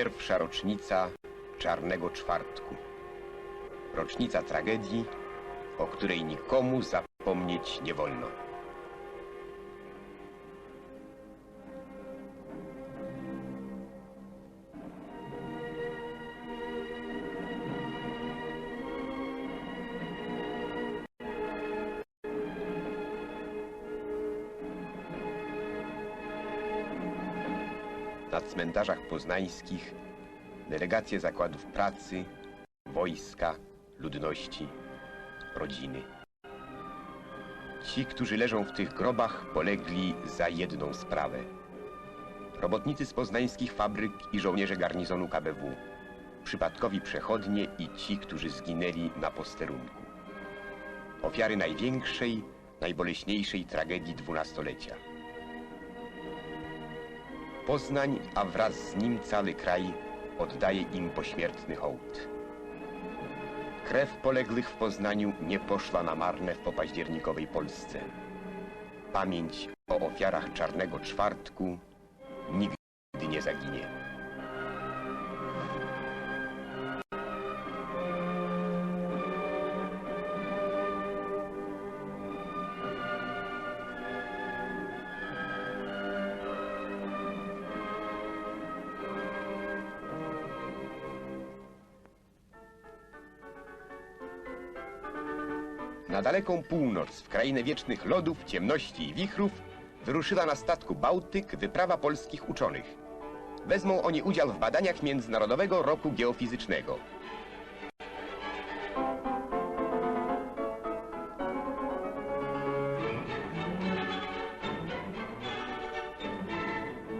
Pierwsza rocznica Czarnego Czwartku. Rocznica tragedii, o której nikomu zapomnieć nie wolno. Na cmentarzach poznańskich delegacje zakładów pracy, wojska, ludności, rodziny. Ci, którzy leżą w tych grobach, polegli za jedną sprawę. Robotnicy z poznańskich fabryk i żołnierze garnizonu KBW. Przypadkowi przechodnie i ci, którzy zginęli na posterunku. Ofiary największej, najboleśniejszej tragedii dwunastolecia. Poznań, a wraz z nim cały kraj oddaje im pośmiertny hołd. Krew poległych w Poznaniu nie poszła na marne w popaździernikowej Polsce. Pamięć o ofiarach Czarnego Czwartku nigdy nie zaginie. Na daleką północ, w krainę wiecznych lodów, ciemności i wichrów, wyruszyła na statku Bałtyk wyprawa polskich uczonych. Wezmą oni udział w badaniach Międzynarodowego Roku Geofizycznego.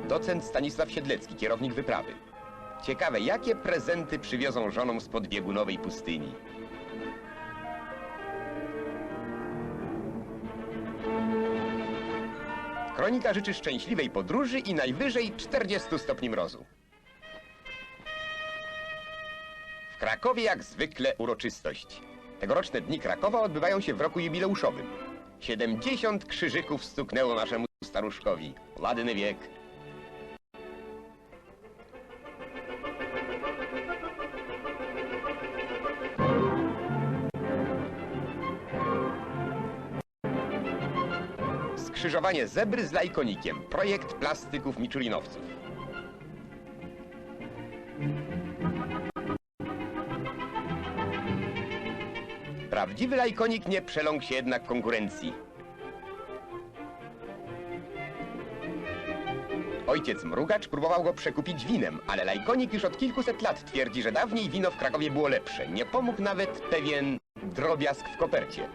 Docent Stanisław Siedlecki, kierownik wyprawy. Ciekawe, jakie prezenty przywiozą żonom z podbiegunowej pustyni. Kronika życzy szczęśliwej podróży i najwyżej 40 stopni mrozu. W Krakowie jak zwykle uroczystość. Tegoroczne Dni Krakowa odbywają się w roku jubileuszowym. 70 krzyżyków stuknęło naszemu staruszkowi. Ładny wiek. Skrzyżowanie zebry z lajkonikiem. Projekt plastyków miczulinowców. Prawdziwy lajkonik nie przeląkł się jednak konkurencji. Ojciec Mrugacz próbował go przekupić winem, ale lajkonik już od kilkuset lat twierdzi, że dawniej wino w Krakowie było lepsze. Nie pomógł nawet pewien drobiazg w kopercie.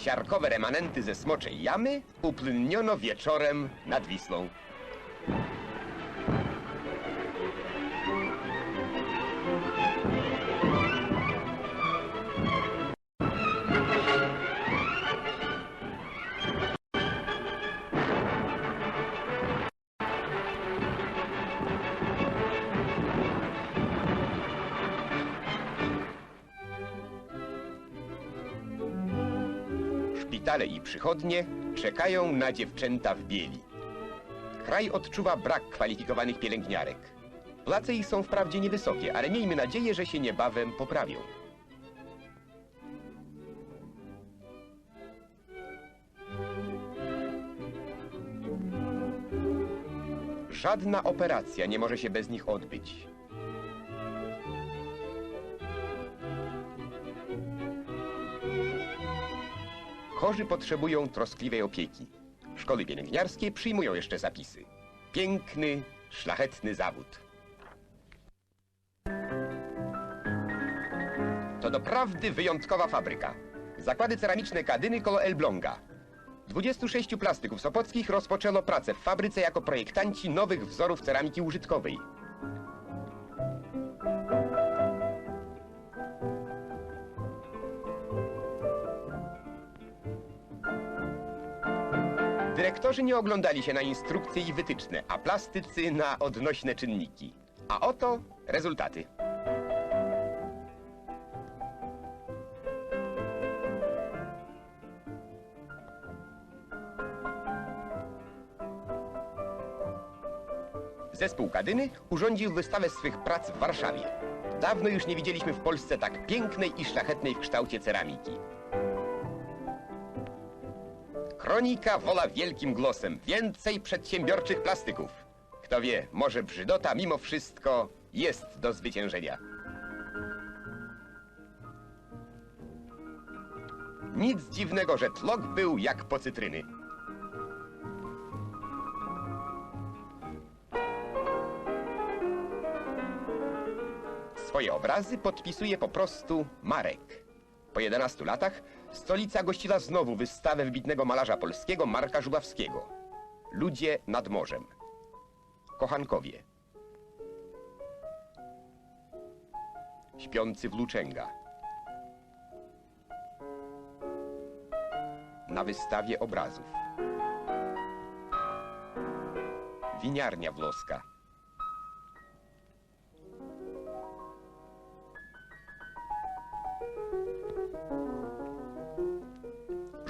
Siarkowe remanenty ze smoczej jamy uplyniono wieczorem nad Wisłą. Szpitale i przychodnie czekają na dziewczęta w bieli. Kraj odczuwa brak kwalifikowanych pielęgniarek. Płace ich są wprawdzie niewysokie, ale miejmy nadzieję, że się niebawem poprawią. Żadna operacja nie może się bez nich odbyć. Chorzy potrzebują troskliwej opieki. Szkoły pielęgniarskie przyjmują jeszcze zapisy. Piękny, szlachetny zawód. To doprawdy wyjątkowa fabryka. Zakłady ceramiczne Kadyny koło Elbląga. 26 plastyków sopockich rozpoczęło pracę w fabryce jako projektanci nowych wzorów ceramiki użytkowej. Dyrektorzy nie oglądali się na instrukcje i wytyczne, a plastycy na odnośne czynniki. A oto rezultaty. Zespół Kadyny urządził wystawę swych prac w Warszawie. Dawno już nie widzieliśmy w Polsce tak pięknej i szlachetnej w kształcie ceramiki. Kronika wola wielkim głosem. Więcej przedsiębiorczych plastyków. Kto wie, może brzydota mimo wszystko jest do zwyciężenia. Nic dziwnego, że tlok był jak po cytryny. Swoje obrazy podpisuje po prostu Marek. Po 11 latach stolica gościła znowu wystawę wybitnego malarza polskiego Marka Żuławskiego. Ludzie nad morzem. Kochankowie. Śpiący włóczęga. Na wystawie obrazów. Winiarnia włoska.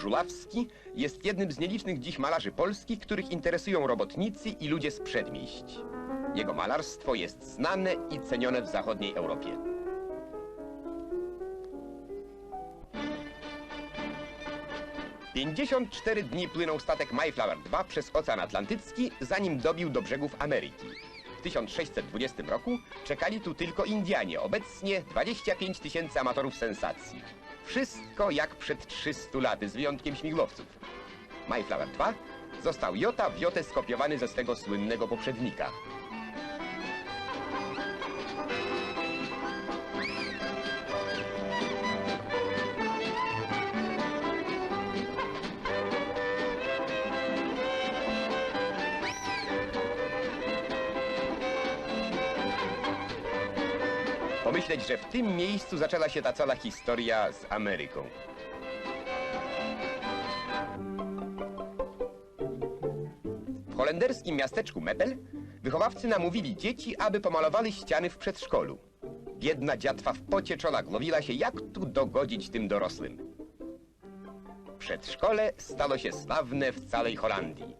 Żulawski jest jednym z nielicznych dziś malarzy polskich, których interesują robotnicy i ludzie z przedmieść. Jego malarstwo jest znane i cenione w zachodniej Europie. Pięćdziesiąt cztery dni płynął statek Mayflower II przez Ocean Atlantycki, zanim dobił do brzegów Ameryki. W 1620 roku czekali tu tylko Indianie, obecnie 25 tysięcy amatorów sensacji. Wszystko jak przed 300 laty, z wyjątkiem śmigłowców. Mayflower II został jota w jotę skopiowany ze swego słynnego poprzednika. Pomyśleć, że w tym miejscu zaczęła się ta cała historia z Ameryką. W holenderskim miasteczku Meppel wychowawcy namówili dzieci, aby pomalowały ściany w przedszkolu. Biedna dziatwa w pocie czoła głowiła się, jak tu dogodzić tym dorosłym. Przedszkole stało się sławne w całej Holandii.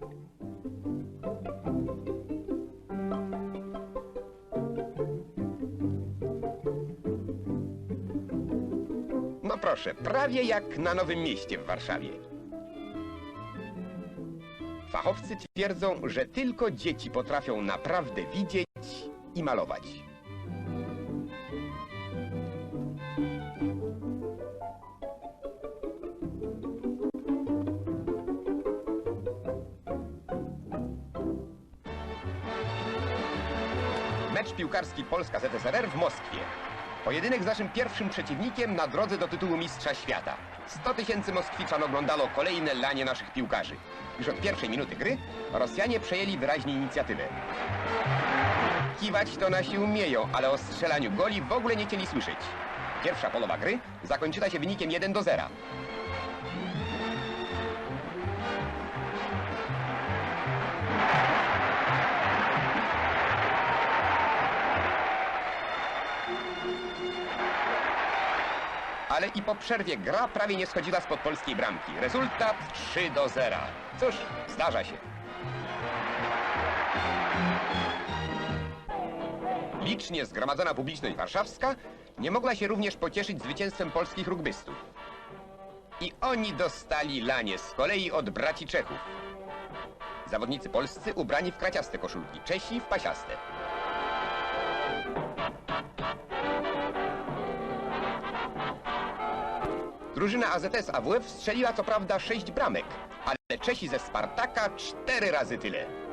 Proszę, prawie jak na Nowym Mieście w Warszawie. Fachowcy twierdzą, że tylko dzieci potrafią naprawdę widzieć i malować. Mecz piłkarski Polska ZSRR w Moskwie. Pojedynek z naszym pierwszym przeciwnikiem na drodze do tytułu Mistrza Świata. 100 tysięcy Moskwiczan oglądało kolejne lanie naszych piłkarzy. Już od pierwszej minuty gry Rosjanie przejęli wyraźnie inicjatywę. Kiwać to nasi umieją, ale o strzelaniu goli w ogóle nie chcieli słyszeć. Pierwsza połowa gry zakończyła się wynikiem 1 do 0. Ale i po przerwie gra prawie nie schodziła spod polskiej bramki. Rezultat 3 do 0. Cóż, zdarza się. Licznie zgromadzona publiczność warszawska nie mogła się również pocieszyć zwycięstwem polskich rugbystów. I oni dostali lanie z kolei od braci Czechów. Zawodnicy polscy ubrani w kraciaste koszulki, Czesi w pasiaste. Drużyna AZS AWF strzeliła co prawda sześć bramek, ale Czesi ze Spartaka cztery razy tyle.